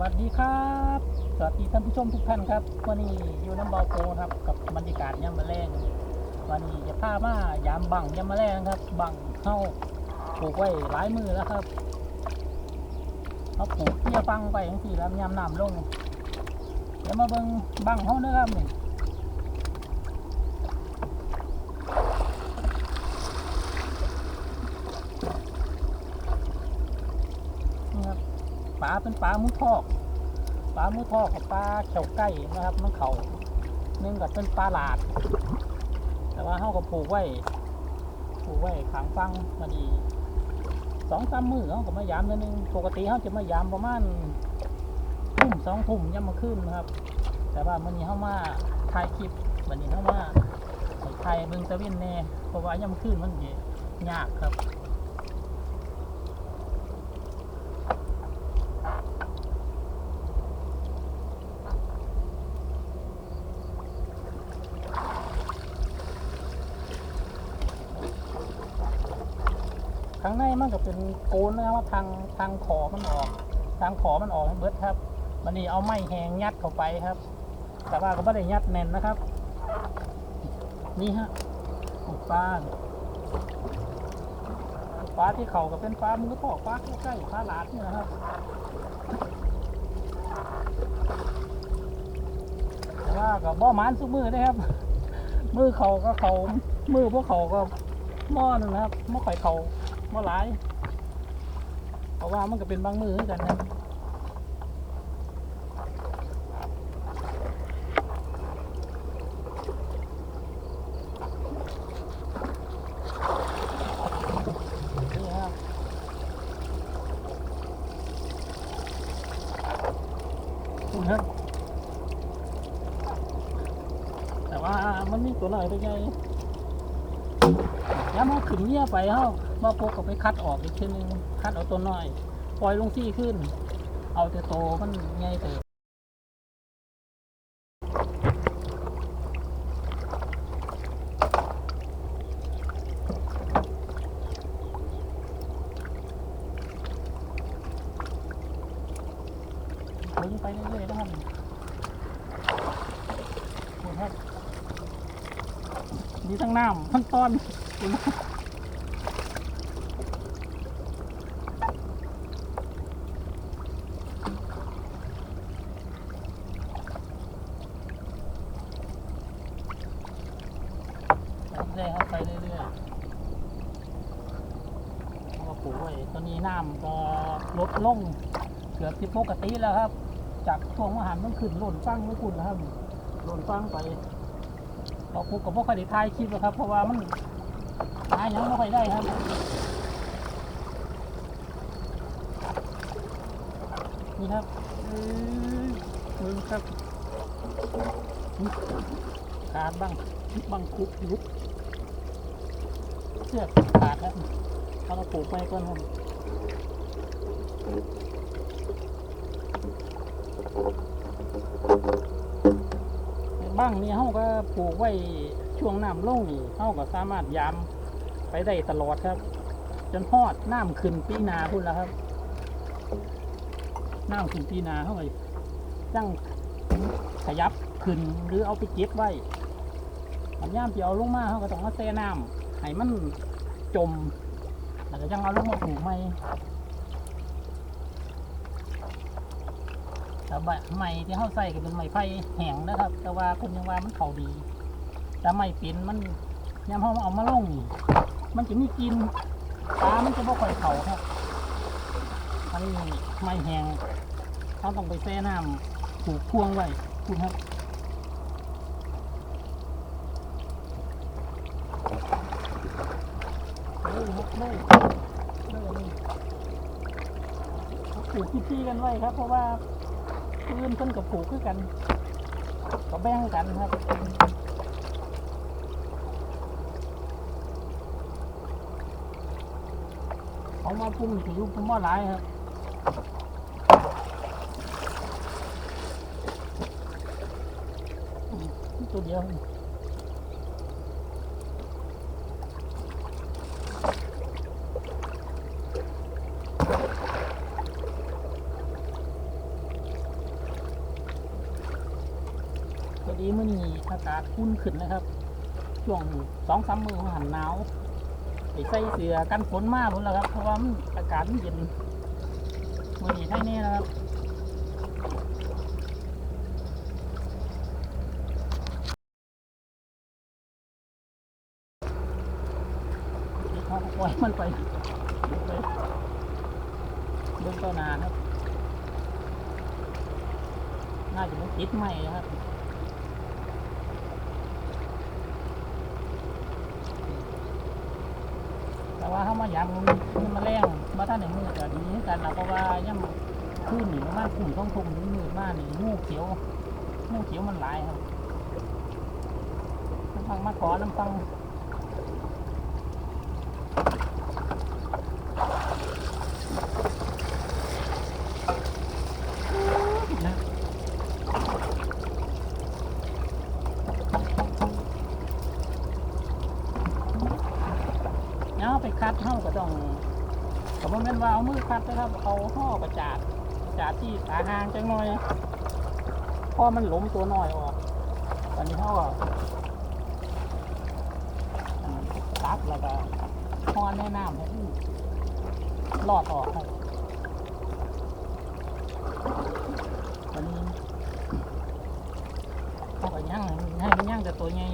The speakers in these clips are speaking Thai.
วัสดีครับ สวัสดีท่านผู้ชมทุกท่านครับ วันนี้อยู่น้ำเบาโปครับ กับบรรยากาศยามมะแรงวันนี้จะพามายามบังยามมะแรงครับ บังเข้าปลูกไว้หลายมือแล้วครับเขาปลูกเพียฟังไปทั้งสี่แล้วยามน้ำลง เดี๋ยวมาเบิ้งบังเข้าเนื้อครับนี่ครับป ลาเป็นปลาหมูทอกปลาหมูทอกกับปลาเขียวไก่นะครับมันเขาหนึ่งกับเป็นปลาหลาด แต่ว่าเขาก็ปลูกไว้ปลูกไว้ขางฟังมาดีสองสามมือเขาก็มายามเดือนหนึงปกติเขาจะมายามประมาณทุ่มสองทุ่มย่ำมาขึ้นนะครับ แต่ว่ามันนี้เขามาถ่ายคลิปวันนี้เขามาถ่ายเบิ่งตะเวนแน่เพราะว่าย่ำขึ้นมันสิยากครับ ข้างในมันก็ เป็นโกนนะครับว่าทางทางขอมันออก ทางขอมันออกให้เบิดครับมันนี่เอาไม้แหงยัดเข้าไปครับ แต่ว่าก็ไม่ได้ยัดแน่นนะครับ นี่ฮะปลาปลาที่เขาก็เป็นปลามือพ่อปลาใกล้ๆปลาหลาดนี่นะครับแต่ว่าก็บ่หมานสุกมือนะครับ มือเขาก็เขามือพวกเขาก็หม้อนึงนะครับหม้อไข่เขา หม้อหลาย เพราะว่ามันก็เป็นบางมือเหมือนกันนะครับนี่ครับนี่ครับแต่ว่ามันมีตัวหน่อยตัวใหญ่ย้ำเอาขึ้นเงี้ยไปเฮา มาพกกับไปคัดออกอีกทีนึงคัดเอาตัวน้อย ปล่อยลงที่ขึ้น เอาแต่โตมันใหญ่เติบลงไปเรื่อยๆนะครับนี่ทั้งน้ำทั้งต้น เรื่อยๆเข้าไปเรื่อยๆแล้วก็ปลูกไว้ตอนนี้น้ำก็ลดลงเกือบที่ปกติแล้วครับ จากช่วงมหันต์มันขึ้นหล่นฟังไม่คุณนะครับหล่นฟังไปเราปลูกกับพวกคดีทายคลิปนะครับ เพราะว่ามันหายังไม่ค่อยได้ครับนี่ครับเอ้ยมึงครับขาดบ้างบ้างคุกลุก เชือกขาดแล้วเอามาปลูกไปก่อนครับบ้างนี่เขาก็ปลูกไว้ช่วงน้ำลงนี่เขาก็สามารถยามไปได้ตลอดครับ จนฮอดน้ำขึ้นปีนาพุ่นแล้วครับน้ำขึ้นปีนาเขาไปจังขยับขึ้นหรือเอาไปเก็บไว้มันย่ามที่เอาลงมาเขาก็ต้องมาแช่น้ำ ให้มันจม แล้วก็ยังเอาลงมาปลูกใหม่แต่ใบใหม่ที่เขาใส่ก็เป็นไม้ไผ่แห้งนะครับ แต่ว่าคนยังว่ามันเข่าดี แต่ไม้เป็นมันยามเขาเอามาลงนี่มันจะมีกินปลามันจะบ่ค่อยเข่าครับอันนี้ไม้แห้งเขาต้องไปแช่น้ำปลูกพ่วงไว้คุณครับ เลยครับเลยเลยนี่ปลูกพี่ๆกันไว้ครับ เพราะว่าพื้นเพิ่นกับปลูกคือกันก็แบ่งกันครับเขามาปรุงถือผมว่าหลายครับอืมนี่ตัวเดียวนี่ ดีเมื่อนี้ อุ่นขึ้นนะครับ ช่วงสองสามมือหันหนาวไปใส่เสื้อกันฝนมากพุ่นแล้วครับ เพราะว่ามันอากาศมันเย็นมื่อนี้ให้แน่นะครับปล่อยมันไปเดินต่อนาครับ น่าจะเป็นติดใหม่นะครับ แต่ว่าเขามายามมันมันมาแรงมาท่านในมือจะดีกันนะเพราะว่าย่ำขึ้นหนีมากขึ้นต้องทุ่งมืดมากนี่งูเขียวงูเขียวมันหลายครับน้ำฟังมาขอน้ำฟัง นะเอาไป คัดเท่าก็ต้องสมมติเป็นว่าเอามือคัดนะครับ เอาห่อกระจาดกระจาดที่ขาห่างจังหน่อยพอมันหลมตัวน้อยออกตอนนี้เขาก็อ่าตักแล้วก็ห่อแน่น้ำให้มันรอดออกครับตอนนี้เขาก็ย่างให้ย่างแต่ตัวใหญ่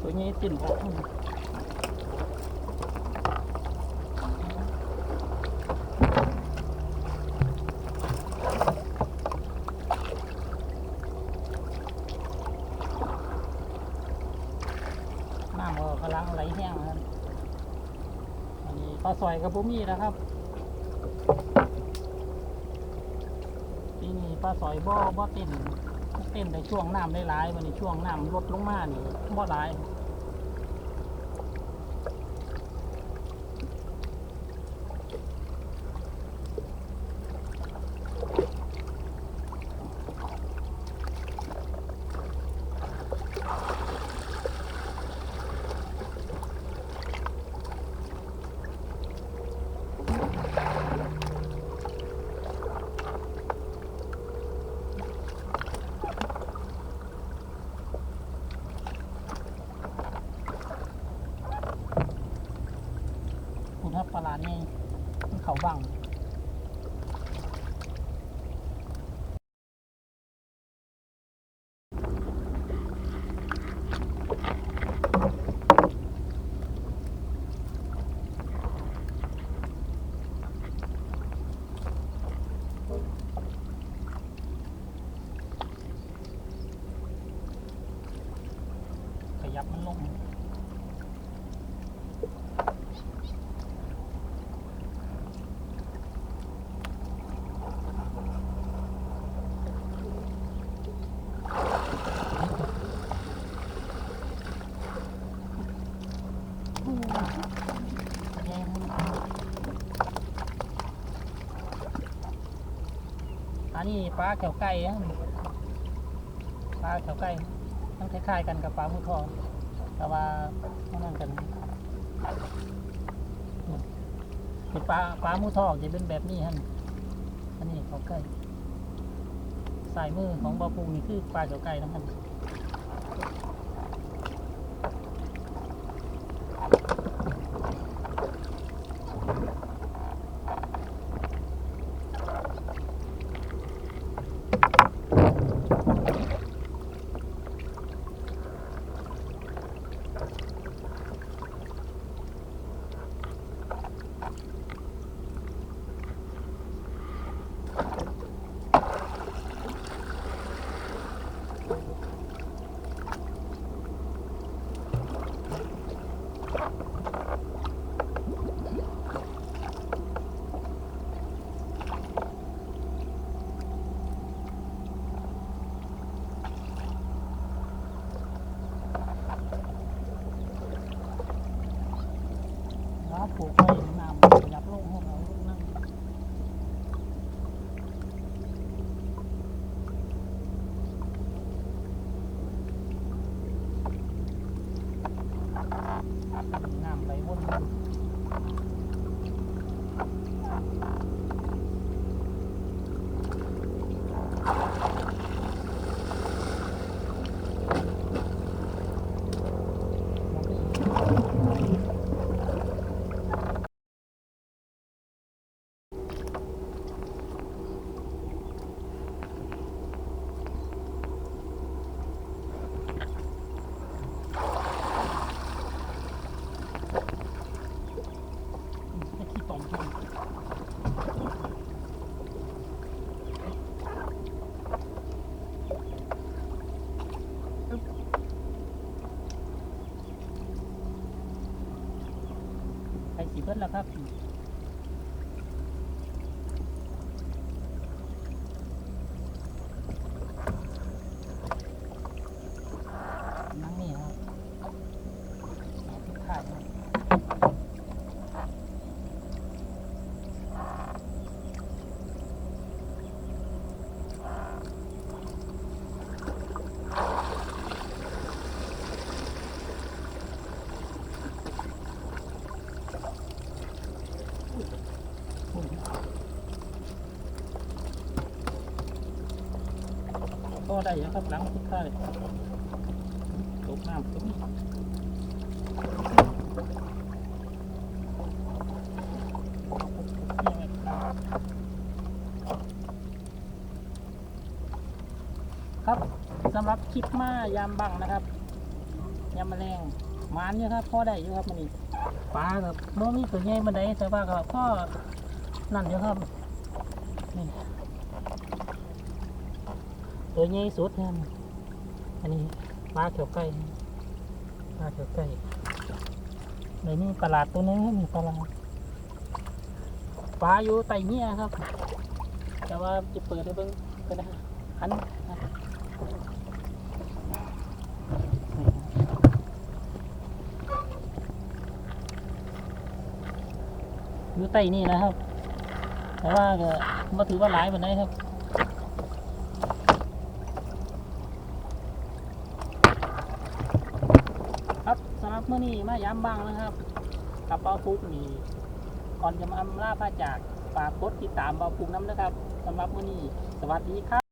ตัวใหญ่จิ้นออกน้ำก็กำลังไหลแห้งนะครับอันนี้ปลาซอยกับบุมีนะครับปีนี้ปลาซอยบ่บ่เต้น เต้นในช่วงน้ำได้ร้ายวันนี้ช่วงน้ำลดลงมานี่บ่ร้าย คุณครับปลาร้านนี่ มันเขาบังขยับมันลง อั นนี้ปลาแขวไก่นะปลาแขวไก่มันคล้ายๆกันกับปลาหมูทองแต่ว่าไม่นั่นกันนี่ปลาปลาหมูทองจะเป็นแบบนี้ฮะอันนี้เขาไก่สายมือของบอปูนี่คือปลาเขวไก่นะครับ Thank you. น้ำไหลวน สิเบิดแล้วครับ ได้แล้วครับหลังทุกท่ายตกน้ำตกนี่ครับสำหรับคลิปมายามบังนะครับยามแมลงมานอยู่ครับพ่อได้อยู่ครับมันนี่ปลาครับโมมีตัวใหญ่มาได้แต่ว่าก็พ่อนั่นอยู่ครับนี่ ตัวใหญ่สุดเนี่ยอันนี้ปลาเขียวไก่ปลาเขียวไก่ในนี้ปลาดตัวนึงมีปลาดปลาอยู่ไตเงี้ยครับ แต่ว่าจะเปิดให้เบิ่งก็ได้หันอยู่ใต้นี่นะครับ แต่ว่าก็มาถือว่าหลายปานใดครับ ครับสำหรับ เมื่อนี้มาย้ำบางนะครับกับเบาฟุกนี่ก่อนจะมาอำลาพระจากฝากกดติดตามเบาฟุกน้ำนะครับสำหรับเมื่อนี้สวัสดีครับ